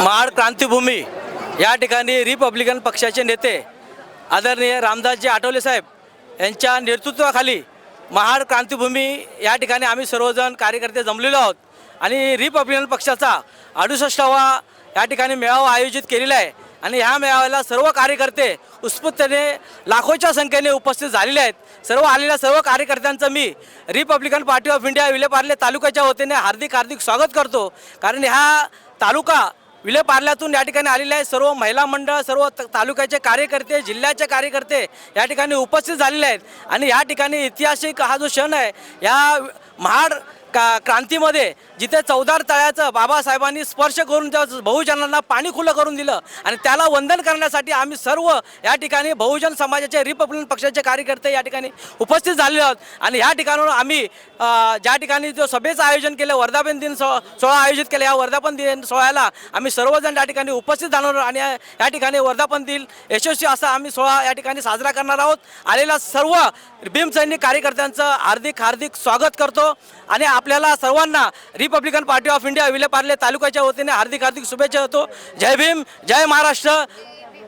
महाड क्रांतीभूमी. या ठिकाणी रिपब्लिकन पक्षाचे नेते आदरणीय रामदासजी आठवले साहेब यांच्या नेतृत्वाखाली महाड क्रांतीभूमी या ठिकाणी आम्ही सर्वजण कार्यकर्ते जमलेलो आहोत. आणि रिपब्लिकन पक्षाचा अडुसष्टावा या ठिकाणी मेळावा आयोजित केलेला आहे. आणि ह्या मेळाव्याला सर्व कार्यकर्ते उत्स्फूर्तने लाखोच्या संख्येने उपस्थित झालेले आहेत. सर्व आलेल्या सर्व कार्यकर्त्यांचं मी Republican Party of India Vile Parle तालुक्याच्या वतीने हार्दिक हार्दिक स्वागत करतो. कारण ह्या तालुका विलेपार्ल्यातून या ठिकाणी आलेले आहे सर्व महिला मंडळ सर्व त- तालुक्याचे कार्यकर्ते जिल्ह्याचे कार्यकर्ते या ठिकाणी उपस्थित झालेले आहेत. आणि या ठिकाणी ऐतिहासिक हा जो क्षण आहे या महाड का क्रांतीमध्ये जिथे चौदार तळ्याचं बाबासाहेबांनी स्पर्श करून त्या बहुजनांना पाणी खुलं करून दिलं आणि त्याला वंदन करण्यासाठी आम्ही सर्व या ठिकाणी बहुजन समाजाचे रिपब्लिकन पक्षाचे कार्यकर्ते या ठिकाणी उपस्थित झालेले आहोत. आणि ह्या ठिकाणाहून आम्ही ज्या ठिकाणी जो सभेचं आयोजन केलं वर्धापन दिन सो सोहळा आयोजित केला या वर्धापन दिन सोहळ्याला आम्ही सर्वजण या ठिकाणी उपस्थित जाणार आणि या या ठिकाणी वर्धापन दिन यशस्वी असा आम्ही सोहळा या ठिकाणी साजरा करणार आहोत. आलेल्या सर्व भीमसैनिक कार्यकर्त्यांचं हार्दिक हार्दिक स्वागत करतो. आणि आपल्याला सर्वांना Republican Party of India Vile Parle तालुक्याच्या वतीने हार्दिक हार्दिक शुभेच्छा देतो. जय भीम जय महाराष्ट्र.